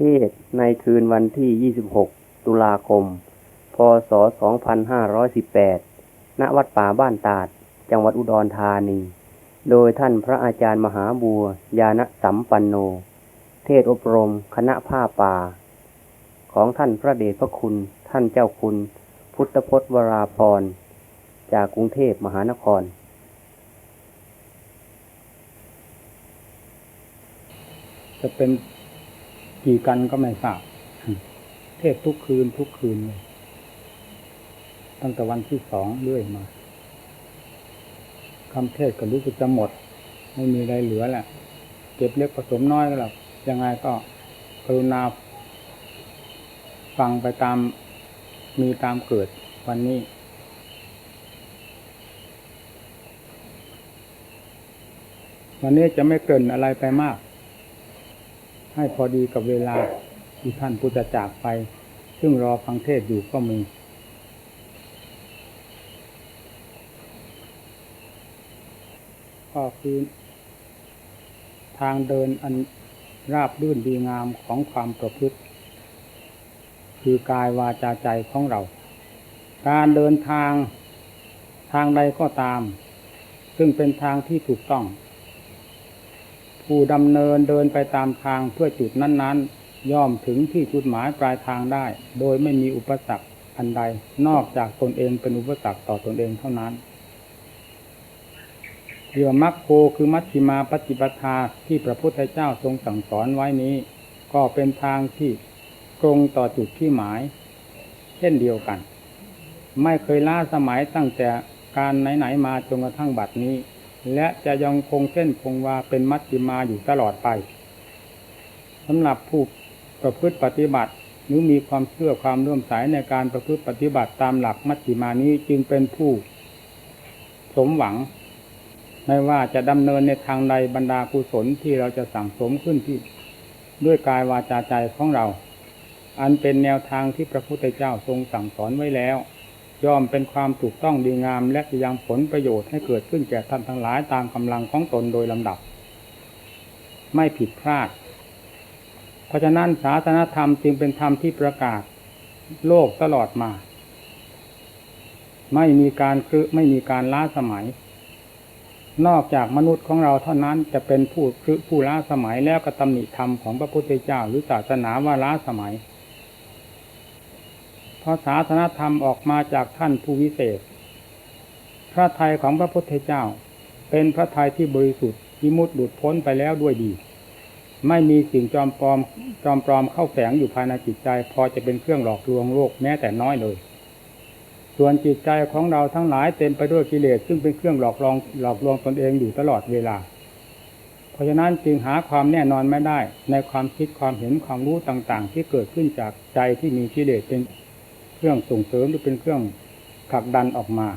ทศในคืนวันที่ 26 ตุลาคม พศ 2518 ณ วัดป่าบ้านตาด จังหวัดอุดรธานี โดยท่านพระอาจารย์มหาบัวยาณสัมปันโน เทศอบรมคณะผ้าป่า ของท่านพระเดชพระคุณ ท่านเจ้าคุณ พุทธพจน์วราพร จากกรุงเทพมหานครจะเป็น กี่กันก็ไม่ทราบ เทศทุกคืนทุกคืนเลยตั้งแต่วันที่สองเรื่อยมาคำเทศก็รู้สึกจะหมด ไม่มีอะไรเหลือแหละ เก็บเล็กผสมน้อยก็แล้วยังไงก็กรุณาฟังไปตามมีตามเกิดวันนี้ วันนี้จะไม่เกินอะไรไปมาก ให้พอดีกับเวลาที่ท่านพุทธจากไป ซึ่งรอฟังเทศอยู่ก็มี ก็คือทางเดินอันราบรื่นดีงามของความประพฤติ คือกายวาจาใจของเรา การเดินทางทางใดก็ตาม ซึ่งเป็นทางที่ถูกต้อง ผู้ดำเนินเดินไปตามทางเพื่อจุดนั้น ๆ ย่อมถึงที่จุดหมายปลายทางได้ โดยไม่มีอุปสรรคอันใด นอกจากตนเองเป็นอุปสรรคต่อตนเองเท่านั้นเรือมัคโคคือมัชฌิมาปฏิปทาที่พระพุทธเจ้าทรงสั่งสอนไว้นี้ ก็เป็นทางที่ตรงต่อจุดที่หมาย เช่นเดียวกัน ไม่เคยล้าสมัยตั้งแต่การไหนๆมาจนกระทั่งบัดนี้ และจะยังคงเส้นคงวาเป็นมัชฌิมาอยู่ตลอดไปสำหรับผู้ประพฤติปฏิบัติหรือมีความเชื่อความเลื่อมใสในการประพฤติปฏิบัติตามหลักมัชฌิมานี้จึงเป็นผู้สมหวัง ไม่ว่าจะดำเนินในทางใดบรรดากุศลที่เราจะสั่งสมขึ้นที่ ด้วยกายวาจาใจของเรา อันเป็นแนวทางที่พระพุทธเจ้าทรงสั่งสอนไว้แล้ว ย่อมเป็นความถูกต้องดีงามและจะยังผลประโยชน์ให้เกิดขึ้นแก่ท่านทั้งหลายตามกำลังของตนโดยลำดับ ไม่ผิดพลาด เพราะฉะนั้นศาสนธรรมจึงเป็นธรรมที่ประกาศโลกตลอดมา ไม่มีการคือไม่มีการล้าสมัย นอกจากมนุษย์ของเราเท่านั้นจะเป็นผู้คือผู้ล้าสมัยแล้วก็ตำหนิธรรมของพระพุทธเจ้าหรือศาสนาว่าล้าสมัย เพราะศาสนธรรมออกมาจากท่านผู้วิเศษ พระทัยของพระพุทธเจ้า เป็นพระทัยที่บริสุทธิ์วิมุตหลุดพ้นไปแล้วด้วยดี ไม่มีสิ่งจอมปลอมจอมปลอมเข้าแฝงอยู่ภายในจิตใจ พอจะเป็นเครื่องหลอกลวงโลกแม้แต่น้อยเลย ส่วนจิตใจของเราทั้งหลายเต็มไปด้วยกิเลสซึ่งเป็นเครื่องหลอกลวงหลอกลวงตนเองอยู่ตลอดเวลาเพราะฉะนั้นจึงหาความแน่นอนไม่ได้ในความคิดความเห็นความรู้ต่างๆ ที่เกิดขึ้นจากใจที่มีกิเลสเป็น เครื่องส่งเสริมหรือเป็นเครื่องผลักดันออกมา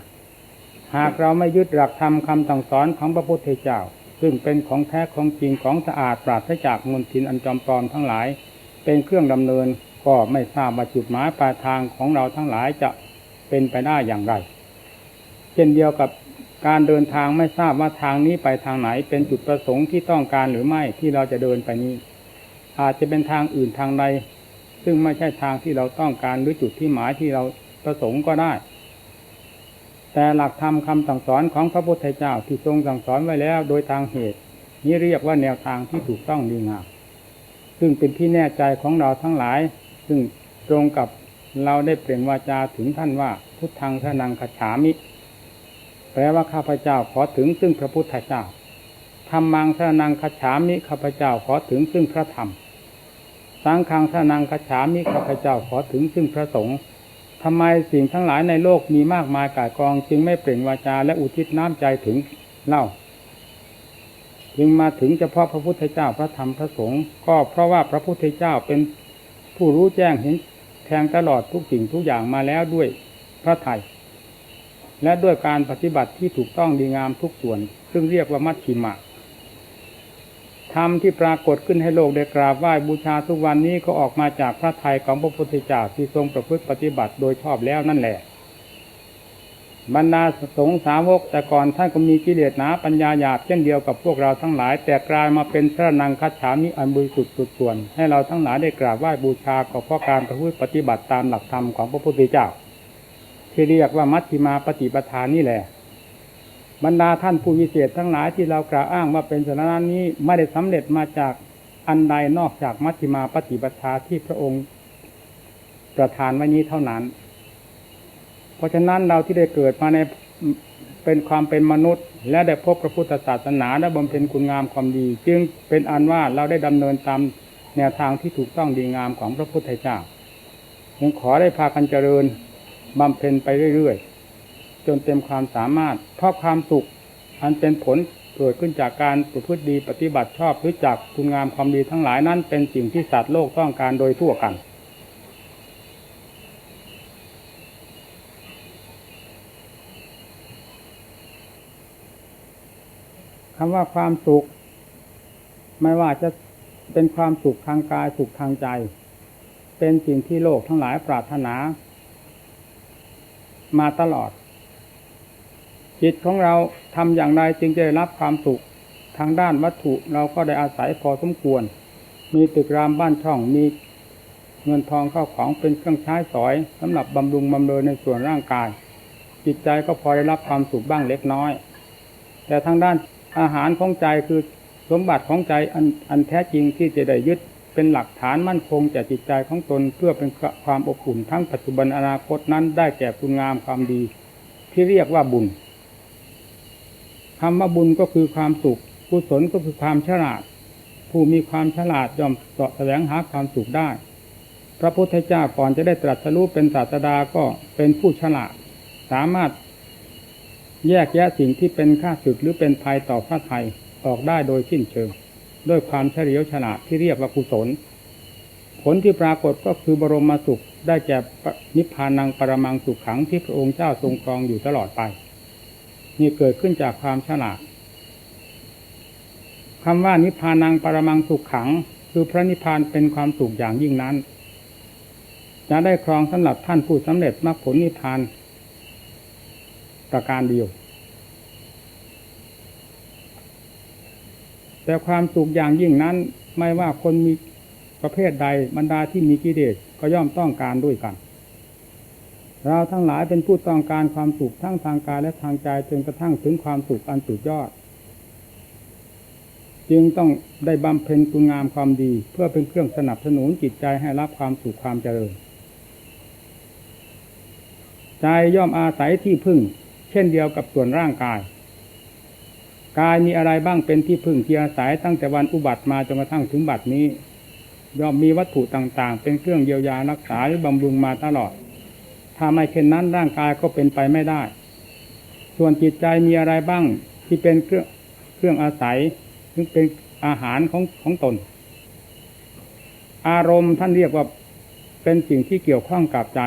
หากเราไม่ยึดหลักธรรมคำสั่งสอนของพระพุทธเจ้า ซึ่งเป็นของแท้ของจริงของสะอาดปราศจากมลทินอันจอมปลอมทั้งหลาย เป็นเครื่องดำเนินก็ไม่ทราบว่าจุดหมายปลายทางของเราทั้งหลายจะเป็นไปได้อย่างไร เช่นเดียวกับการเดินทางไม่ทราบว่าทางนี้ไปทางไหน เป็นจุดประสงค์ที่ต้องการหรือไม่ที่เราจะเดินไปนี้ อาจจะเป็นทางอื่นทางใด ซึ่งไม่ใช่ทางที่เราต้องการหรือจุดที่หมายที่เราประสงค์ก็ได้ แต่หลักธรรมคำสั่งสอนของพระพุทธเจ้าที่ทรงสั่งสอนไว้แล้ว โดยทางเหตุ นี้เรียกว่าแนวทางที่ถูกต้องดีงามซึ่งเป็นที่แน่ใจของเราทั้งหลาย ซึ่งตรงกับเราได้เปล่งวาจาถึงท่านว่าพุทธังทนังขฉามิ แปลว่าข้าพเจ้าขอถึงซึ่งพระพุทธเจ้าธรรมังทนังขฉามิข้าพเจ้าขอถึงซึ่งพระธรรม สังฆังทนังขฉามิข้าพเจ้าขอถึงซึ่งพระสงฆ์ทำไมสิ่งทั้งหลายในโลกมีมากมายกายกอง จึงไม่เปล่งวาจาและอุทิศน้ำใจถึงเล่า จึงมาถึงเฉพาะพระพุทธเจ้าพระธรรมพระสงฆ์ก็เพราะว่าพระพุทธเจ้าเป็นผู้รู้แจ้งเห็นแทงตลอดทุกสิ่งทุกอย่างมาแล้วด้วยพระไทยและด้วยการปฏิบัติที่ถูกต้องดีงามทุกส่วน ซึ่งเรียกว่ามัชชิมะ ธรรมที่ปรากฏขึ้นให้โลกได้กราบไหว้บูชาทุกวันนี้ก็ออกมาจากพระไทยของพระพุทธเจ้าที่ทรงประพฤติปฏิบัติโดยชอบแล้วนั่นแหละ บรรดาสงฆ์สาวกแต่ก่อนท่านก็มีกิเลสหนาปัญญาหยาบเช่นเดียวกับพวกเราทั้งหลาย แต่กลายมาเป็นพระนังคัจฉามิอันบริสุทธิ์สุดส่วน ให้เราทั้งหลายได้กราบไหว้บูชาก็เพราะการประพฤติปฏิบัติตามหลักธรรมของพระพุทธเจ้า ที่เรียกว่ามัชฌิมาปฏิปทานนี่แหละ บรรดาท่านผู้วิเศษทั้งหลายที่เรากล่าวอ้างว่าเป็นสาระนี้ไม่ได้สำเร็จมาจากอันใดนอกจากมัชฌิมาปฏิปทาที่พระองค์ประทานไว้นี้เท่านั้น เพราะฉะนั้นเราที่ได้เกิดมาในเป็นความเป็นมนุษย์ และได้พบพระพุทธศาสนาและบำเพ็ญคุณงามความดี จึงเป็นอันว่าเราได้ดำเนินตามแนวทางที่ถูกต้องดีงามของพระพุทธเจ้าจึงขอได้พากันเจริญบำเพ็ญไปเรื่อยๆ จนเต็มความสามารถเพราะความสุข อันเป็นผลเกิดขึ้นจากการประพฤติดีปฏิบัติชอบหรือจากคุณงามความดีทั้งหลายนั้นเป็นสิ่งที่สัตว์โลกต้องการโดยทั่วกันคำว่าความสุข ไม่ว่าจะเป็นความสุขทางกายสุขทางใจ เป็นสิ่งที่โลกทั้งหลายปรารถนา มาตลอด จิตของเราทำอย่างไรจึงจะได้รับความสุขทางด้านวัตถุเราก็ได้อาศัยพอสมควร มีตึกรามบ้านช่องมีเงินทองเข้าของเป็นเครื่องใช้สอยสำหรับบำรุงบำเรอในส่วนร่างกาย จิตใจก็พอได้รับความสุขบ้างเล็กน้อย แต่ทางด้านอาหารของใจคือสมบัติของใจอันอันแท้จริงที่จะได้ยึดเป็นหลักฐานมั่นคงแก่จิตใจของตนเพื่อเป็นความอบอุ่นทั้งปัจจุบันอนาคตนั้นได้แก่คุณงามความดี ที่เรียกว่าบุญ คำว่าบุญก็คือความสุขกุศลก็คือความฉลาด ผู้มีความฉลาดย่อมเสาะแสวงหาความสุขได้ พระพุทธเจ้าก่อนจะได้ตรัสรู้เป็นศาสดาก็เป็นผู้ฉลาด สามารถแยกแยะสิ่งที่เป็นค่าศึกหรือเป็นภัยต่อพระไทยออกได้โดยสิ้นเชิง ด้วยความเฉลียวฉลาดที่เรียกว่ากุศล ผลที่ปรากฏก็คือบรมสุขได้แก่นิพพานังปรมังสุขขังที่พระองค์เจ้าทรงครองอยู่ตลอดไป นี่เกิดขึ้นจากความฉลาดคำว่านิพพานังปรมังสุขขัง คือพระนิพพานเป็นความสุขอย่างยิ่งนั้น จะได้ครองสำหรับท่านผู้สำเร็จมรรคผลนิพพานประการเดียว แต่ความสุขอย่างยิ่งนั้น ไม่ว่าคนมีประเภทใดบรรดาที่มีกิเลสก็ย่อมต้องการด้วยกัน เราทั้งหลายเป็นผู้ต้องการความสุขทั้งทางกายและทางใจจนกระทั่งถึงความสุขอันสุดยอด จึงต้องได้บำเพ็ญคุณงามความดี เพื่อเป็นเครื่องสนับสนุนจิตใจให้รับความสุขความเจริญใจย่อมอาศัยที่พึ่ง เช่นเดียวกับส่วนร่างกาย กายมีอะไรบ้างเป็นที่พึ่งที่อาศัยตั้งแต่วันอุบัติมาจนกระทั่งถึงบัดนี้ ย่อมมีวัตถุต่างๆ เป็นเครื่องเยียวยารักษาหรือบำรุงมาตลอด ถ้าไม่เช่นนั้นร่างกายก็เป็นไปไม่ได้ ส่วนจิตใจมีอะไรบ้างที่เป็นเครื่องเครื่องอาศัยซึ่งเป็นอาหารของของตน อารมณ์ท่านเรียกว่าเป็นสิ่งที่เกี่ยวข้องกับใจ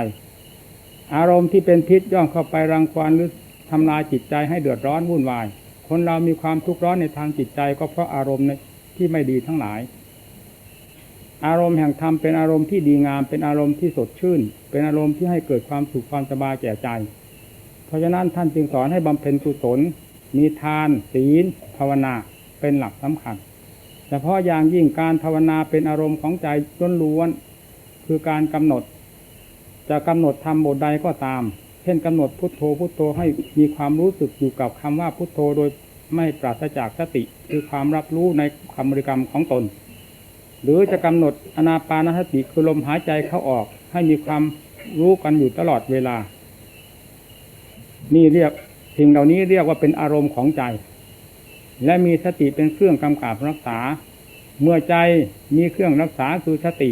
อารมณ์ที่เป็นพิษย่อมเข้าไปรังควานหรือทำลายจิตใจให้เดือดร้อนวุ่นวาย คนเรามีความทุกข์ร้อนในทางจิตใจก็เพราะอารมณ์ที่ไม่ดีทั้งหลาย อารมณ์แห่งธรรมเป็นอารมณ์ที่ดีงาม เป็นอารมณ์ที่สดชื่น เป็นอารมณ์ที่ให้เกิดความสุขความสบายแก่ใจ เพราะฉะนั้นท่านจึงสอนให้บำเพ็ญกุศล มีทานศีลภาวนาเป็นหลักสำคัญเฉพาะอย่างยิ่งการภาวนาเป็นอารมณ์ของใจล้วนๆคือการกำหนด จะกำหนดทำบทใดก็ตาม เช่นกำหนดพุทโธพุทโธให้มีความรู้สึกอยู่กับคำว่าพุทโธโดยไม่ปราศจากสติ คือความรับรู้ในคำบริกรรมของตน หรือจะกำหนดอนาปานสติคือลมหายใจเข้าออก ให้มีความรู้กันอยู่ตลอดเวลา นี่เรียกสิ่งเหล่านี้เรียกว่าเป็นอารมณ์ของใจ และมีสติเป็นเครื่องกำกับรักษา เมื่อใจมีเครื่องรักษาคือสติ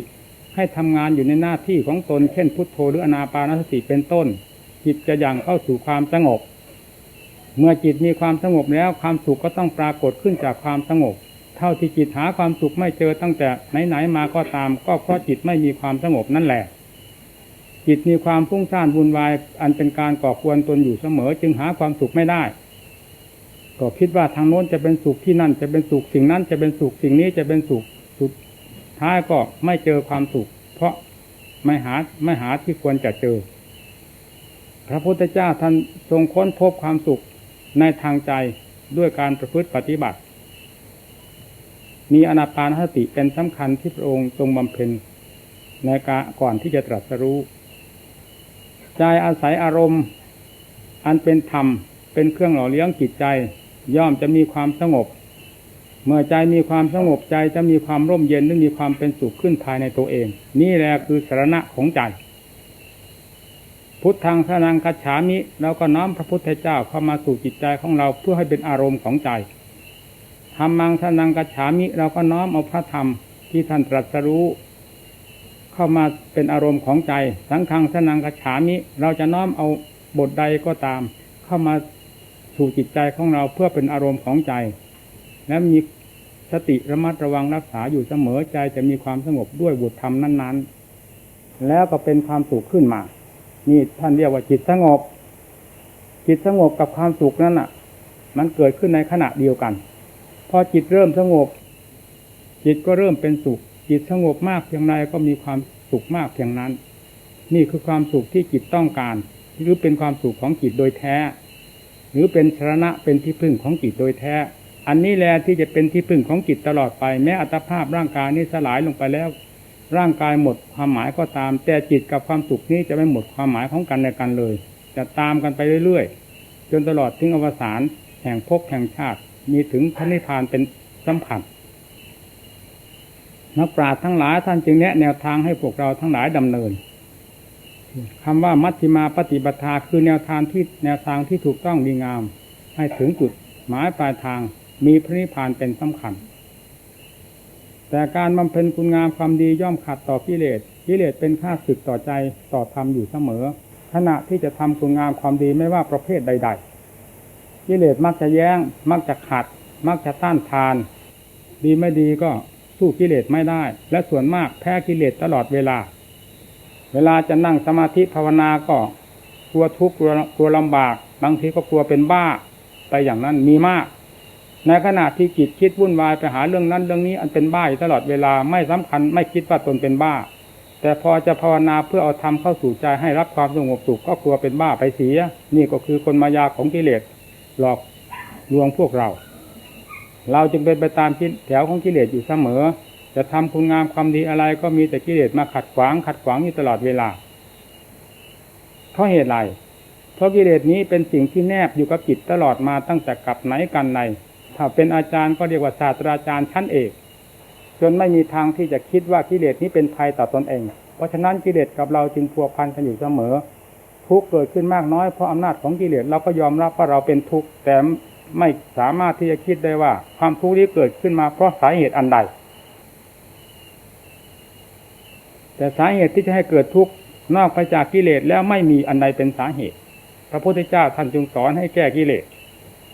ให้ทำงานอยู่ในหน้าที่ของตน เช่น พุทโธหรืออนาปานสติเป็นต้น จิตจะยังเข้าสู่ความสงบ เมื่อจิตมีความสงบแล้วความสุขก็ต้องปรากฏขึ้นจากความสงบ เท่าที่จิตหาความสุขไม่เจอตั้งแต่ไหนๆมาก็ตาม ก็เพราะจิตไม่มีความสงบนั่นแหละ จิตมีความฟุ้งซ่านวุ่นวาย อันเป็นการก่อควรตนอยู่เสมอ จึงหาความสุขไม่ได้ ก็คิดว่าทางโน้นจะเป็นสุขที่นั่น จะเป็นสุขสิ่งนั้นจะเป็นสุขสิ่งนี้จะเป็นสุขสุดท้ายก็ไม่เจอความสุข เพราะไม่หาไม่หาที่ควรจะเจอ พระพุทธเจ้าท่านทรงค้นพบความสุขในทางใจด้วยการประพฤติปฏิบัติ มีอนาปานสติเป็นสำคัญที่พระองค์ทรงบำเพ็ญในกาก่อนที่จะตรัสรู้ใจอาศัยอารมณ์ อันเป็นธรรมเป็นเครื่องหล่อเลี้ยงจิตใจ ย่อมจะมีความสงบ เมื่อใจมีความสงบใจจะมีความร่มเย็นและมีความเป็นสุขขึ้นภายในตัวเอง นี่แหละคือสาระของใจ พุทธังสนังคัจฉามิเราก็น้อมพระพุทธเจ้าเข้ามาสู่จิตใจของเราเพื่อให้เป็นอารมณ์ของใจ ธรรมังสนังกัจฉามิ เราก็น้อมเอาพระธรรมที่ท่านตรัสรู้เข้ามาเป็นอารมณ์ของใจ สังฆังสนังกัจฉามิ เราจะน้อมเอาบทใดก็ตาม เข้ามาสู่จิตใจของเราเพื่อเป็นอารมณ์ของใจ และมีสติระมัดระวังรักษาอยู่เสมอใจจะมีความสงบด้วยบทธรรมนั้น ๆ แล้วก็เป็นความสุขขึ้นมา นี่ท่านเรียกว่าจิตสงบ จิตสงบกับความสุขนั้นอะ มันเกิดขึ้นในขณะเดียวกัน อจิตเริ่มสงบ จิตก็เริ่มเป็นสุข จิตสงบมากเพียงไรก็มีความสุขมากเพียงนั้น นี่คือความสุขที่จิตต้องการ หรือเป็นความสุขของจิตโดยแท้ หรือเป็นสรณะเป็นที่พึ่งของจิตโดยแท้ อันนี้แหละที่จะเป็นที่พึ่งของจิตตลอดไปแม้อัตภาพร่างกายนี้สลายลงไปแล้ว ร่างกายหมดความหมายก็ตาม แต่จิตกับความสุขนี้จะไม่หมดความหมายของกันในกันเลย จะตามกันไปเรื่อยๆจนตลอดถึงอวสานแห่งภพแห่งชาติ มีถึงพระนิพพานเป็นสัมผัสนักปราชญ์ทั้งหลายท่านจึงแนะแนวทางให้พวกเราทั้งหลายดำเนินคำว่ามัชฌิมาปฏิปทาคือแนวทางที่แนวทางที่ถูกต้องดีงาม ให้ถึงจุดหมายปลายทางมีพระนิพพานเป็นสำคัญ แต่การบำเพ็ญคุณงามความดีย่อมขัดต่อกิเลสกิเลสเป็นข้าศึกต่อใจต่อธรรมอยู่เสมอ ขณะที่จะทำคุณงามความดีไม่ว่าประเภทใด ๆ กิเลสมักจะแย้ง มักจะขัด มักจะต้านทาน ดีไม่ดีก็สู้กิเลสไม่ได้ และส่วนมากแพ้กิเลสตลอดเวลา เวลาจะนั่งสมาธิภาวนาก็กลัวทุกข์กลัวลำบาก บางทีก็กลัวเป็นบ้าไปอย่างนั้นมีมาก ในขณะที่จิตคิดวุ่นวายไปหาเรื่องนั้นเรื่องนี้อันเป็นบ้าอยู่ตลอดเวลาไม่สำคัญไม่คิดว่าตนเป็นบ้า แต่พอจะภาวนาเพื่อเอาธรรมเข้าสู่ใจให้รับความสงบสุขก็กลัวเป็นบ้าไปเสีย นี่ก็คือคนมายาของกิเลส หลอกลวงพวกเรา เราจึงเป็นไปตามแถวของกิเลสอยู่เสมอ จะทำคุณงามความดีอะไรก็มีแต่กิเลสมาขัดขวางขัดขวางอยู่ตลอดเวลา เพราะเหตุไรเพราะกิเลสนี้เป็นสิ่งที่แนบอยู่กับจิตตลอดมาตั้งแต่กับไหนกันในถ้าเป็นอาจารย์ก็เรียกว่าศาสตราจารย์ชั้นเอกจนไม่มีทางที่จะคิดว่ากิเลสนี้เป็นภัยต่อตนเอง เพราะฉะนั้นกิเลสกับเราจึงพัวพันกันอยู่เสมอ ทุกเกิดขึ้นมากน้อยเพราะอำนาจของกิเลสเราก็ยอมรับว่าเราเป็นทุกข์แต่ไม่สามารถที่จะคิดได้ว่า ความทุกข์นี้เกิดขึ้นมาเพราะสาเหตุอันใด แต่สาเหตุที่จะให้เกิดทุกข์นอกไปจากกิเลสแล้วไม่มีอันใดเป็นสาเหตุ พระพุทธเจ้าท่านจึงสอนให้แก้กิเลส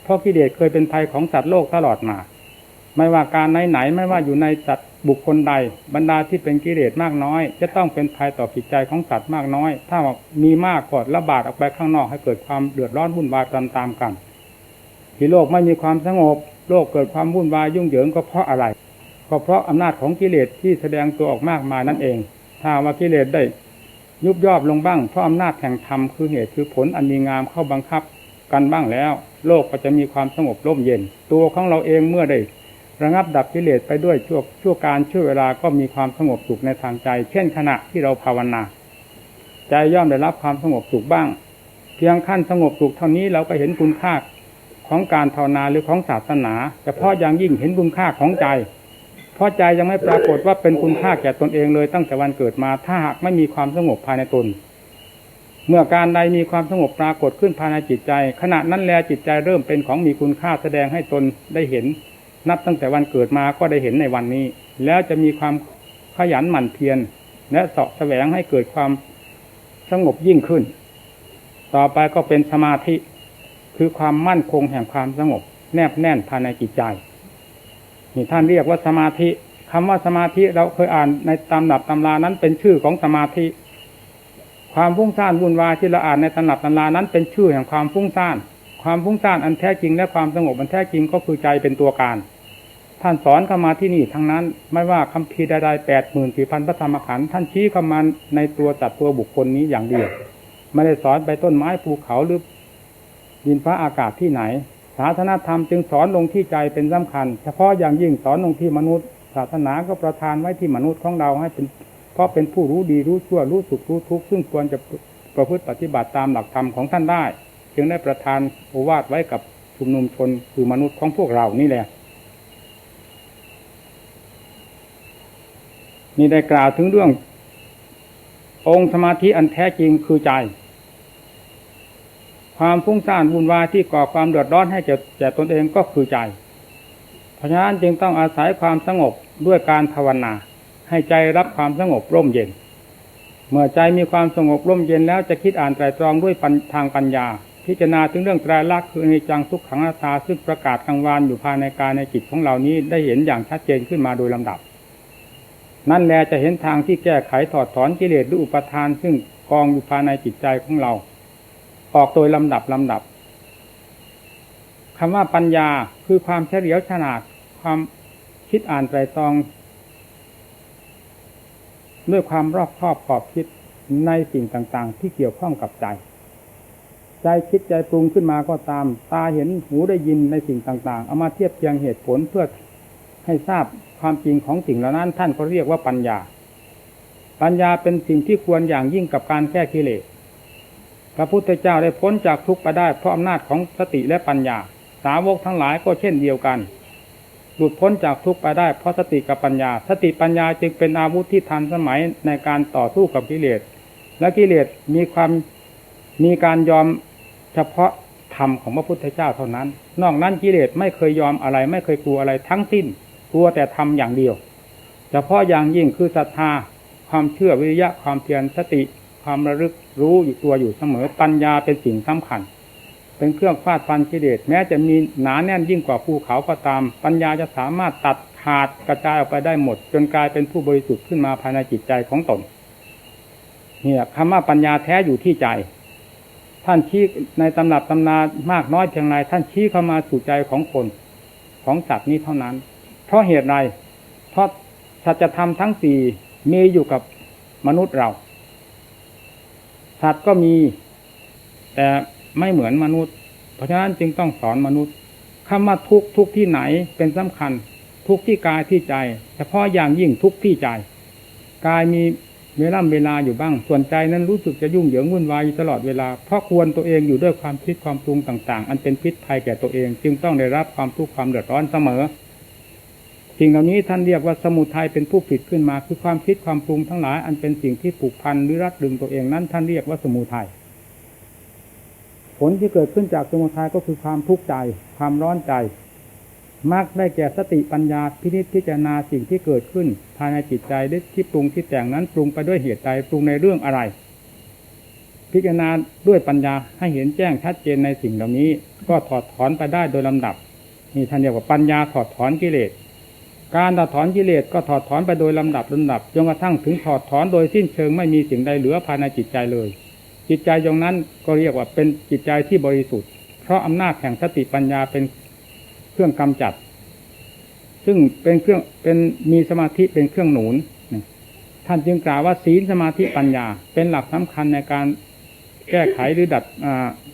เพราะกิเลสเคยเป็นภัยของสัตว์โลกตลอดมา ไม่ว่าการไหนๆไม่ว่าอยู่ในสัตว์ บุคคลใดบรรดาที่เป็นกิเลสมากน้อย จะต้องเป็นภัยต่อจิตใจของสัตว์มากน้อย ถ้ามีมากกอดระบาดออกไปข้างนอกให้เกิดความเดือดร้อนวุ่นวายตามๆกัน ที่โลกไม่มีความสงบ โลกเกิดความวุ่นวายยุ่งเหยิงก็เพราะอะไรก็เพราะอำนาจของกิเลสที่แสดงตัวออกมากมายนั่นเอง ถ้าว่ากิเลสได้ ยุบย่อลงบ้าง เพราะอำนาจแห่งธรรมคือเหตุคือผลอันดีงามเข้าบังคับกันบ้างแล้ว โลกก็จะมีความสงบร่มเย็น ตัวของเราเองเมื่อได้ ระงับดับกิเลสไปด้วยชั่วชั่วการชั่วเวลาก็มีความสงบสุขในทางใจ เช่นขณะที่เราภาวนา ใจย่อมได้รับความสงบสุขบ้าง เพียงขั้นสงบสุขเท่านี้เราก็เห็นคุณค่าของการภาวนาหรือของศาสนาแต่เพาะอย่างยิ่งเห็นคุณค่าของใจ เพราะใจยังไม่ปรากฏว่าเป็นคุณค่าแก่ตนเองเลยตั้งแต่วันเกิดมา ถ้าหากไม่มีความสงบภายในตน เมื่อการใดมีความสงบปรากฏขึ้นภายในจิตใจ ขณะนั้นแลจิตใจเริ่มเป็นของมีคุณค่าแสดงให้ตนได้เห็น นับตั้งแต่วันเกิดมาก็ได้เห็นในวันนี้ แล้วจะมีความขยันหมั่นเพียรและเสาะแสวงให้เกิดความสงบยิ่งขึ้น ต่อไปก็เป็นสมาธิคือความมั่นคงแห่งความสงบ แนบแน่นภายในจิตใจนี่ท่านเรียกว่าสมาธิคำว่าสมาธิเราเคยอ่านในตำหนับตำรานั้นเป็นชื่อของสมาธิ ความฟุ้งซ่านวุ่นวายที่เราอ่านในตำหนับตำรานั้นเป็นชื่อแห่งความฟุ้งซ่าน ความฟุ้งซ่านอันแท้จริง และความสงบอันแท้จริงก็คือใจเป็นตัวการ ท่านสอนเข้ามาที่นี่ทั้งนั้น ไม่ว่าคำพีใดๆแปดหมื่นสี่พันพระธรรมขันธ์ท่านชี้เข้ามาในตัวจัดตัวบุคคลนี้อย่างเดียวไม่ได้สอนไปต้นไม้ภูเขาหรือดินฟ้าอากาศที่ไหน ศาสนาธรรมจึงสอนลงที่ใจเป็นสำคัญ เฉพาะอย่างยิ่งสอนลงที่มนุษย์ ศาสนาก็ประทานไว้ที่มนุษย์ของเราให้เป็นเพราะเป็นผู้รู้ดีรู้ชั่วรู้สุขรู้ทุกข์ซึ่งควรจะประพฤติปฏิบัติตามหลักธรรมของท่านได้ จึงได้ประทานโอวาทไว้กับชุมนุมชนคือมนุษย์ของพวกเรานี่แหละนี่ได้กล่าวถึงเรื่อง องค์สมาธิอันแท้จริงคือใจ ความฟุ้งซ่านวุ่นวายที่ก่อความเดือดร้อนให้แก่แก่ตนเองก็คือใจ เพราะฉะนั้นจึงต้องอาศัยความสงบด้วยการภาวนา ให้ใจรับความสงบร่มเย็น เมื่อใจมีความสงบร่มเย็นแล้วจะคิดอ่านไตรตรองด้วยทางปัญญา พิจารณาถึงเรื่องไตรลักษณ์คือในจังทุกขังอนัตตาซึ่งประกาศกลางวานอยู่ภายในกายในจิตของเรานี้ได้เห็นอย่างชัดเจนขึ้นมาโดยลำดับ นั่นแลจะเห็นทางที่แก้ไขถอดถอนกิเลสหรืออุปทาน ซึ่งกองอยู่ภายในจิตใจของเรา ออกโดยลำดับลำดับคำว่าปัญญาคือความเฉลียวฉลาดความคิดอ่านไตรตรอง ด้วยความรอบคอบขอบคิดในสิ่งต่างๆ ที่เกี่ยวข้องกับใจ ใจคิดใจปรุงขึ้นมาก็ตาม ตาเห็นหูได้ยินในสิ่งต่างๆ เอามาเทียบเทียงเหตุผลเพื่อให้ทราบความจริงของสิ่งเหล่านั้น ท่านก็เรียกว่าปัญญา ปัญญาเป็นสิ่งที่ควรอย่างยิ่งกับการแก้กิเลสพระพุทธเจ้าได้พ้นจากทุกข์ไปได้เพราะอำนาจของสติและปัญญา สาวกทั้งหลายก็เช่นเดียวกัน หลุดพ้นจากทุกข์ไปได้เพราะสติกับปัญญา สติปัญญาจึงเป็นอาวุธที่ทันสมัยในการต่อสู้กับกิเลส และกิเลสมีความมีการยอม เฉพาะธรรมของพระพุทธเจ้าเท่านั้น นอกนั้นกิเลสไม่เคยยอมอะไร ไม่เคยกลัวอะไรทั้งสิ้น กลัวแต่ทำอย่างเดียว เฉพาะอย่างยิ่งคือศรัทธา ความเชื่อวิริยะความเพียรสติ ความระลึกรู้อยู่ตัวอยู่เสมอปัญญาเป็นสิ่งสำคัญ เป็นเครื่องฟาดฟันกิเลสแม้จะมีหนาแน่นยิ่งกว่าภูเขาก็ตาม ปัญญาจะสามารถตัดขาดกระจายออกไปได้หมด จนกลายเป็นผู้บริสุทธิ์ขึ้นมาภายในจิตใจของตนเนี่ยคำว่าปัญญาแท้อยู่ที่ใจ ท่านชี้ในตำรับตำนามากน้อยเพียงไรท่านชี้เข้ามาสู่ใจของคน ของสัตว์นี้เท่านั้น เพราะเหตุไรเพราะสัจธรรมทั้งสี่มีอยู่กับมนุษย์เรา สัตว์ก็มี แต่ไม่เหมือนมนุษย์ เพราะฉะนั้นจึงต้องสอนมนุษย์คำว่าทุกทุกที่ไหนเป็นสำคัญ ทุกที่กายที่ใจเฉพาะอย่างยิ่งทุกที่ใจ กายมี เวลาเวลาอยู่บ้าง ส่วนใจนั้นรู้สึกจะยุ่งเหยิงวุ่นวายตลอดเวลา เพราะควรตัวเองอยู่ด้วยความคิดความปรุงต่างๆ อันเป็นพิษภัยแก่ตัวเอง จึงต้องได้รับความทุกข์ความเดือดร้อนเสมอสิ่งเหล่านี้ท่านเรียกว่าสมุทัยเป็นผู้ผิดขึ้นมา คือความคิดความปรุงทั้งหลาย อันเป็นสิ่งที่ผูกพันหรือรัดดึงตัวเองนั้น ท่านเรียกว่าสมุทัยผลที่เกิดขึ้นจากสมุทัยก็คือความทุกข์ใจ ความร้อนใจ มักได้แก่สติปัญญาพินิจพิจารณาสิ่งที่เกิดขึ้น ภายในจิตใจได้ที่ปรุงที่แต่งนั้นปรุงไปด้วยเหตุใดปรุงในเรื่องอะไร พิจารณาด้วยปัญญาให้เห็นแจ้งชัดเจนในสิ่งเหล่านี้ ก็ถอดถอนไปได้โดยลำดับนี่ท่านเรียกว่าปัญญาถอดถอนกิเลส การถอดถอนกิเลสก็ถอดถอนไปโดยลำดับลำดับจนกระทั่งถึงถอดถอนโดยสิ้นเชิงไม่มีสิ่งใดเหลือภายในจิตใจเลย จิตใจตรงนั้นก็เรียกว่าเป็นจิตใจที่บริสุทธิ์เพราะอำนาจแห่งสติปัญญาเป็น รื่องกำจัด ซึ่งเป็นเครื่องเป็นมีสมาธิเป็นเครื่องหนุนท่านจึงกล่าวว่าศีลสมาธิปัญญา เป็นหลักสำคัญในการแก้ไขหรือดัด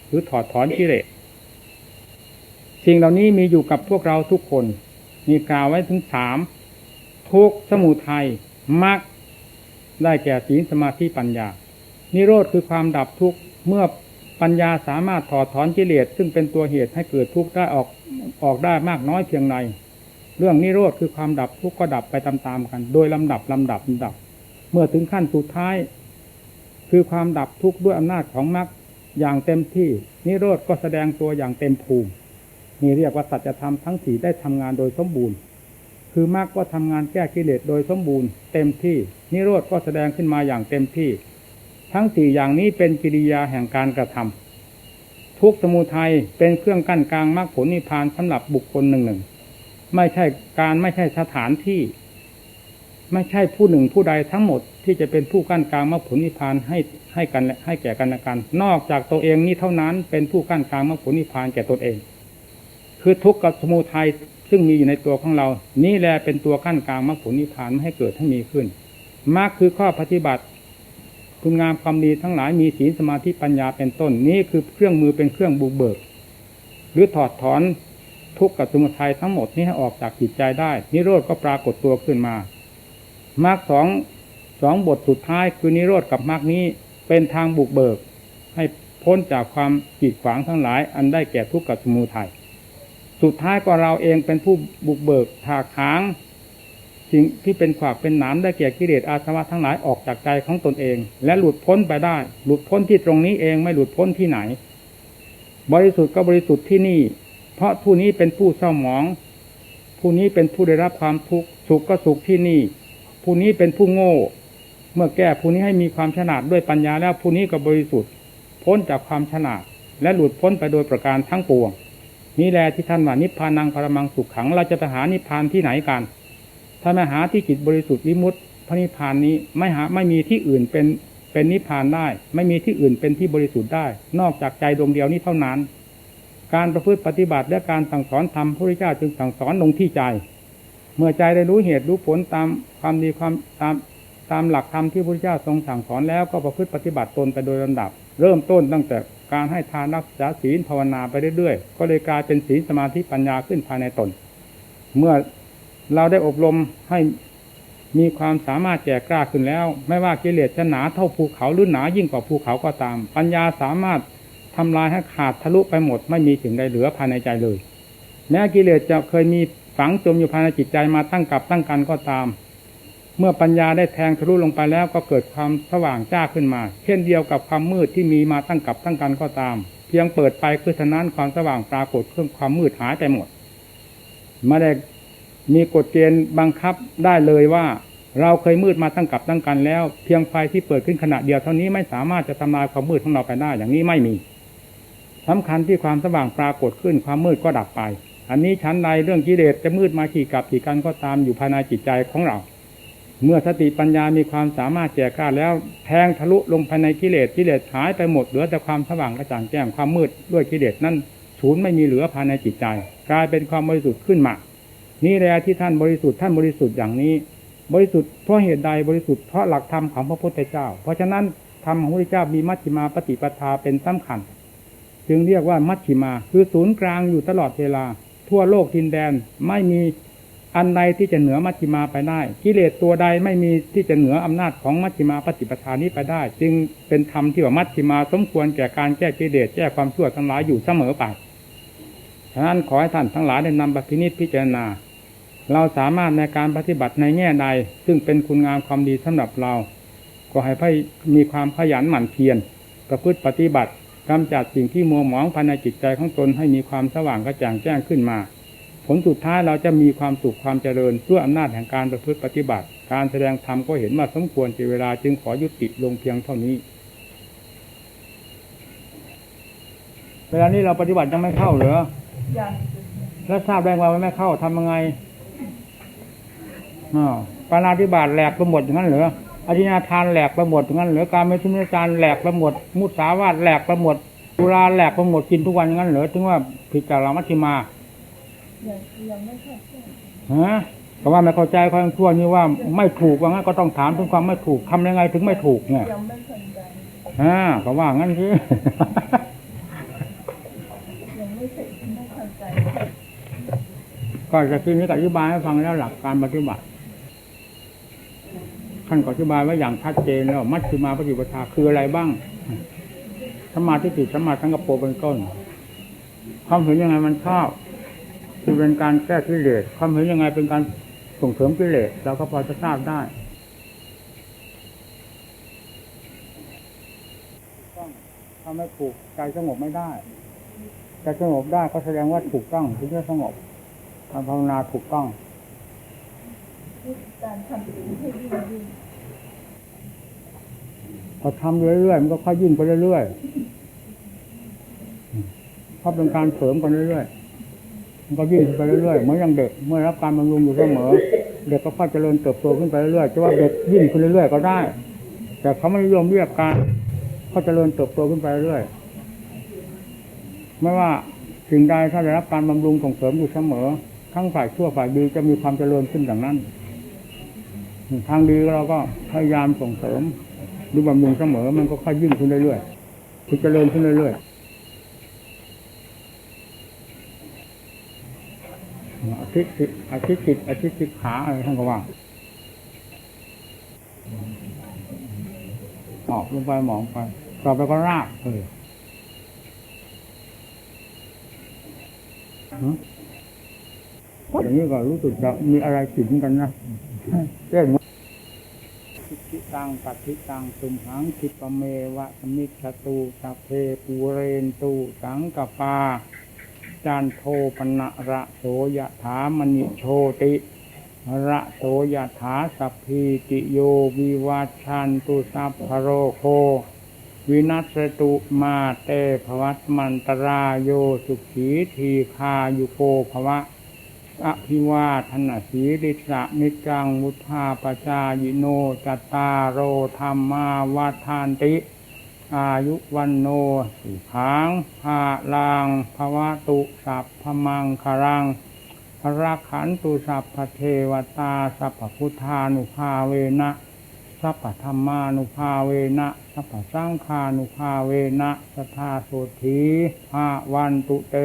หรือถอดถอนกิเลสสิ่งเหล่านี้มีอยู่กับพวกเราทุกคนมีกล่าวไว้ถึงสามทุกสมุทัยมักได้แก่ศีลสมาธิปัญญา นิโรธคือความดับทุกข์เมื่อ ปัญญาสามารถถอดถอนกิเลสซึ่งเป็นตัวเหตุให้เกิดทุกข์ได้ออกออกได้มากน้อยเพียงไรเรื่องนิโรธคือความดับทุกข์ก็ดับไปตามๆกัน โดยลำดับลำดับลำดับ เมื่อถึงขั้นสุดท้าย คือความดับทุกข์ด้วยอำนาจของมรรคอย่างเต็มที่ นิโรธก็แสดงตัวอย่างเต็มภูมินี่เรียกว่าสัจธรรมทั้งสี่ได้ทำงานโดยสมบูรณ์ คือมรรคก็ทำงานแก้กิเลสโดยสมบูรณ์ เต็มที่ นิโรธก็แสดงขึ้นมาอย่างเต็มที่ ทั้งสี่อย่างนี้เป็นกิริยาแห่งการกระทำทุกสมุทัยเป็นเครื่องกั้นกลางมรรคผลนิพพานสำหรับบุคคลหนึ่งหนึ่งไม่ใช่การไม่ใช่สถานที่ ไม่ใช่ผู้หนึ่งผู้ใดทั้งหมดที่จะเป็นผู้กั้นกลางมรรคผลนิพพานให้ให้กันให้แก่กันและกัน นอกจากตัวเองนี้เท่านั้นเป็นผู้กั้นกลางมรรคผลนิพพานแก่ตนเอง คือทุกข์กับสมุทัยซึ่งมีอยู่ในตัวของเรา นี่แหละเป็นตัวขั้นกลางมรรคผลนิพพานไม่ให้เกิดให้มีขึ้นมรรคคือข้อปฏิบัติ คุณงามความดีทั้งหลายมีศีลสมาธิปัญญาเป็นต้นนี้คือเครื่องมือเป็นเครื่องบุกเบิก หรือถอดถอนทุกข์กับสมุทัยทั้งหมดนี้ให้ออกจากจิตใจได้ นิโรธก็ปรากฏตัวขึ้นมามรรคสองสองบทสุดท้ายคือนิโรธกับมรรคนี้เป็นทางบุกเบิก ให้พ้นจากความกีดขวางทั้งหลาย อันได้แก่ทุกข์กับสมุทัยสุดท้ายก็เราเองเป็นผู้บุกเบิกถากถาง สิ่งที่เป็นขวากเป็นหนามได้แก่กิเลสอาสวะทั้งหลายออกจากใจของตนเอง และหลุดพ้นไปได้ หลุดพ้นที่ตรงนี้เองไม่หลุดพ้นที่ไหน บริสุทธิ์ก็บริสุทธิ์ที่นี่ เพราะผู้นี้เป็นผู้เศร้าหมอง ผู้นี้เป็นผู้ได้รับความทุกข์สุขก็สุขที่นี่ ผู้นี้เป็นผู้โง่ เมื่อแก้ผู้นี้ให้มีความฉลาดด้วยปัญญาแล้วผู้นี้ก็บริสุทธิ์ พ้นจากความฉลาด และหลุดพ้นไปโดยประการทั้งปวงนี่แหละที่ท่านว่านิพพานังปรมังสุขขังเราจะไปหานิพพานที่ไหนกัน ถ้าไม่หาที่จิตบริสุทธิ์วิมุตติพระนิพพานนี้ไม่หาไม่มีที่อื่นเป็นเป็นนิพพานได้ ไม่มีที่อื่นเป็นที่บริสุทธิ์ได้ นอกจากใจดวงเดียวนี้เท่านั้น การประพฤติปฏิบัติและการสั่งสอนธรรมพระพุทธเจ้าจึงสั่งสอนลงที่ใจ เมื่อใจได้รู้เหตุรู้ผลตามความดีความตามตามหลักธรรมที่พระพุทธเจ้าทรงสั่งสอนแล้วก็ประพฤติปฏิบัติตนไปโดยลำดับ เริ่มต้นตั้งแต่การให้ทานรักษาศีลภาวนาไปเรื่อยๆ ก็เลยกลายเป็นศีลสมาธิปัญญาขึ้นภายในตน เมื่อ เราได้อบรมให้มีความสามารถแก่กล้าขึ้นแล้ว ไม่ว่ากิเลสจะหนาเท่าภูเขาหรือหนายิ่งกว่าภูเขาก็ตาม ปัญญาสามารถทำลายให้ขาดทะลุไปหมด ไม่มีสิ่งใดเหลือภายในใจเลย แม้กิเลสจะเคยมีฝังจมอยู่ภายในจิตใจมาตั้งกับตั้งกันก็ตาม เมื่อปัญญาได้แทงทะลุลงไปแล้วก็เกิดความสว่างจ้าขึ้นมา เช่นเดียวกับความมืดที่มีมาตั้งกับตั้งกันก็ตาม เพียงเปิดไปคือเท่านั้นความสว่างปรากฏเครื่องความมืดหายไปหมดไม่ได้ มีกฎเกณฑ์บังคับได้เลยว่า เราเคยมืดมาตั้งกับตั้งกันแล้ว เพียงไฟที่เปิดขึ้นขณะเดียวเท่านี้ไม่สามารถจะทำลายความมืดของเราไปได้ อย่างนี้ไม่มีสำคัญที่ความสว่างปรากฏขึ้นความมืดก็ดับไป อันนี้ชั้นใดเรื่องกิเลสจะมืดมากี่กับกี่กันก็ตามอยู่ภายในจิตใจของเรา เมื่อสติปัญญามีความสามารถแก่กล้าแล้วแทงทะลุลงภายในกิเลสกิเลสหายไปหมดเหลือแต่ความสว่างกระจ่างแจ้งความมืดด้วยกิเลสนั่นศูนย์ไม่มีเหลือภายในจิตใจ กลายเป็นความบริสุทธิ์ขึ้นมา นี่แหละที่ท่านบริสุทธิ์ท่านบริสุทธิ์อย่างนี้ บริสุทธิ์เพราะเหตุใดบริสุทธิ์เพราะหลักธรรมของพระพุทธเจ้า เพราะฉะนั้นธรรมของพระพุทธเจ้ามีมัชฌิมาปฏิปทาเป็นสำคัญ จึงเรียกว่ามัชฌิมา คือศูนย์กลางอยู่ตลอดเวลา ทั่วโลกทินแดนไม่มีอันใดที่จะเหนือมัชฌิมาไปได้ กิเลสตัวใดไม่มีที่จะเหนืออำนาจของมัชฌิมาปฏิปทานี้ไปได้ จึงเป็นธรรมที่ว่ามัชฌิมาสมควรแก่การแก้กิเลสแก้ความชั่วทั้งหลายอยู่เสมอไปฉะนั้นขอให้ท่านทั้งหลายได้นำไปพินิจพิจารณา เราสามารถในการปฏิบัติในแง่ใด ซึ่งเป็นคุณงามความดีสำหรับเรา ก็ให้ให้มีความขยันหมั่นเพียรประพฤติปฏิบัติกำจัดสิ่งที่มัวหมองภายในจิตใจของตนให้มีความสว่างกระจ่างแจ้งขึ้นมา ผลสุดท้ายเราจะมีความสุขความเจริญด้วยอำนาจแห่งการประพฤติปฏิบัติ การแสดงธรรมก็เห็นว่าสมควรเจเวลาจึงขอยุติลงเพียงเท่านี้เวลานี้เราปฏิบัติยังไม่เข้าเหรอยังแล้วทราบได้ว่าไม่เข้าทำยังไงอ้าว ปานาธิบาตแหลกไปหมดอย่างนั้นเหรออธินาทานแหลกไปหมดอย่างนั้นเหรอการไม่ชุมจารแหลกไปหมด มุสาวาทแหลกไปหมดตุลาแหลกไปหมดกินทุกวันอย่างนั้นเหรอถึงว่าผิดจากเรามัชฌิมายังยังไม่เข้าใจฮะก็ว่าไม่เข้าใจความชั่วนี่ว่าไม่ถูกว่างั้นก็ต้องถามถึงความไม่ถูกทำยังไงถึงไม่ถูกเนี่ยยังไม่เข้าใจฮะก็ว่างั้นสิยังไม่เสร็จไม่เข้าใจก็จะคืนนี้ก็อธิบายให้ฟังแล้วหลักการปฏิบัติ ท่านก็อธิบายไว้อย่างชัดเจนแล้วมัชฌิมาปฏิปทาคืออะไรบ้างสมาธิจิตสมาสังกปรเป็นต้น ความเห็นยังไงมันชอบคือเป็นการแก้กิเลสความเห็นยังไงเป็นการส่งเสริมกิเลสเราก็พอจะทราบได้ถ้าไม่ถูกใจสงบไม่ได้ใจสงบได้ก็แสดงว่าถูกต้องถึงจะสงบการภาวนาถูกต้อง การทำสิ่งให้ยิ่งยิ่งพอทำเรื่อยๆมันก็ค่อยยิ่งไปเรื่อยๆเพราะเป็นการเสริมกันเรื่อยๆมันก็ยิ่งไปเรื่อยๆเหมือนอย่างเด็กเมื่อรับการบำรุงอยู่เสมอเด็กก็ค่อยเจริญเติบโตขึ้นไปเรื่อยๆจะว่าเด็กยิ่งขึ้นเรื่อยๆก็ได้ แต่เขาไม่นิยมเรียกการเขาเจริญเติบโตขึ้นไปเรื่อยไม่ว่าสิ่งใดถ้าได้รับการบำรุงส่งเสริมอยู่เสมอ ทั้งฝ่ายชั่วฝ่ายดีจะมีความเจริญขึ้นอย่างนั้น ทางดีเราก็พยายามส่งเสริมรือบำรุงเสมอ มันก็ค่อยยิ่งขึ้นเรื่อยๆคือเจริญขึ้นเรื่อยๆอาทิตย์สิอาทิตย์สิอาทิตย์สิขาอะไรท่านก็ว่าออกลงไปหมองไปต่อไปก็รากเอออย่างนี้ก็รู้สึกจะมีอะไรติดกันนะ เรื่องทิติตังปัติตังสุมหังคิปเมวะสมิชตูสัพเพปูเรนตูสังกปาจานโทปนะระโสยถามณิโชติระโสยถาสัพพีติโยวิวัชชันตุสัพพโรโควินัสตุมาเตภวัตมันตรายโยสุขีทีคายุโกภวะ อภิวาทนาสีริสะนิจังมุทาปจายโนจตตารโรธรรมาวาทานติ อายุวันโนสุขังภาลังภวะตุสัพพมังคารังพระขันตุสัพพเทวตาสัพพุทธานุภาเวนะสัพพธรรมานุภาเวนะสัพพสรังฆานุภาเวนะสทาโสธีภาวันตุเต